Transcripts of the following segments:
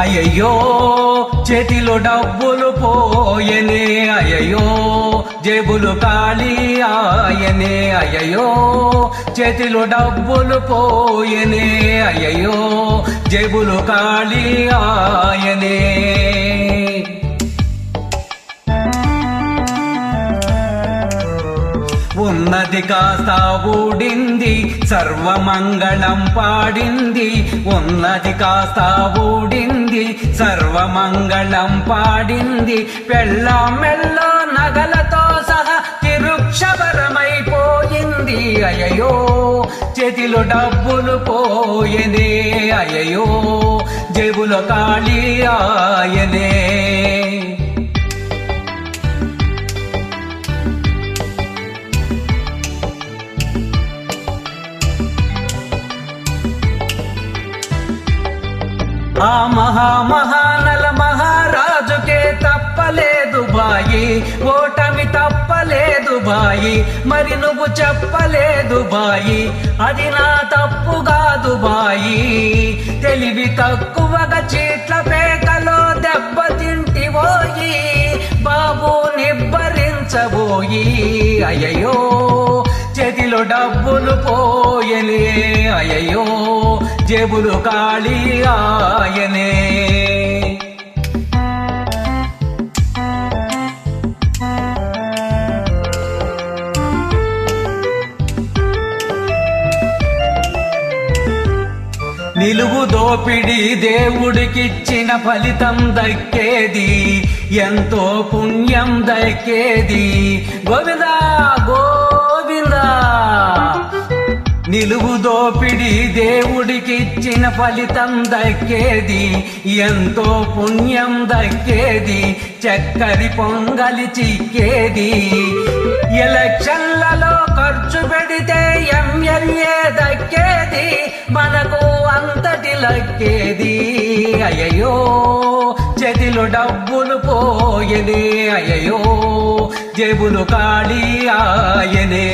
అయ్యయ్యో చేతిలో డబ్బులు పోయనే అయ్యయ్యో జేబులు ఖాళీ ఆయనే అయ్యయ్యో చేతిలో డబ్బులు పోయనే అయ్యయ్యో జేబులు ఖాళీ ఆయనే. ఉన్నది కాస్త ఊడింది సర్వమంగళం పాడింది. ఉన్నది కాస్త ఊడింది సర్వమంగళం పాడింది. పెళ్ళాం మెల్లో నగలతో సహా తిరుక్షవరమైపోయింది. అయ్యో చేతిలో డబ్బులు పోయనే అయ్యో జేబులో ఖాళీ ఆయనే. ఆ మహా మహానల మహారాజుకే తప్పలేదు బాయి. ఓటమి తప్పలేదు బాయి. మరి నువ్వు చెప్పలేదు బాయి. అది నా తప్పు కాదు బాయి. తెలివి తక్కువగా చీట్ల పేకలో దెబ్బతింటివోయి బాబు నిబ్బరించబోయి. అయ్యయ్యో. డబ్బులు పోయలే అయ్యో జేబులు ఖాళీ ఆయనే. నిలువు దోపిడి దేవుడికిచ్చిన ఫలితం దక్కేది ఎంతో పుణ్యం దక్కేది. గోవిందా నీవు దోపిడి దేవుడికిచ్చిన ఫలితం దక్కేది ఎంతో పుణ్యం దక్కేది చక్కరి పొంగలి చిక్కేది. ఎలక్షన్లలో ఖర్చు పెడితే ఎంఎల్ఏ దక్కేది మనకు అంతటి లక్కేది. అయ్యయ్యో చేతిలో డబ్బులు పోయనే అయ్యయ్యో జేబులు ఖాళీ ఆయనే.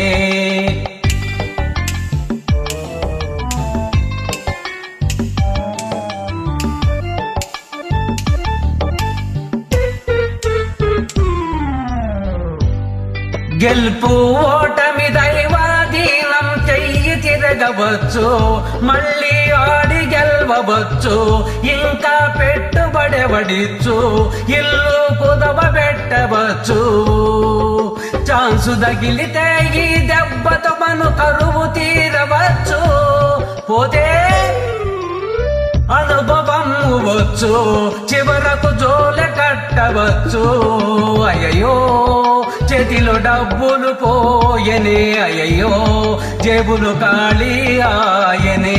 గెలుపు ఓటమి దైవాధీనం చెయ్యి తిరగవచ్చు. మళ్ళీ ఆడి గెలవచ్చు ఇంకా పెట్టుబడెవడిచ్చు ఇల్లు కుదవ పెట్టవచ్చు. ఛాన్సు తగిలితే ఈ దెబ్బతో మను కరువు తీరవచ్చు. పోతే అనుభవం వచ్చు చివరకు జోల కట్టవచ్చు. అయ్యో చేతిలో డబ్బులు పోయనే అయ్యో జేబులు ఖాళీ ఆయనే.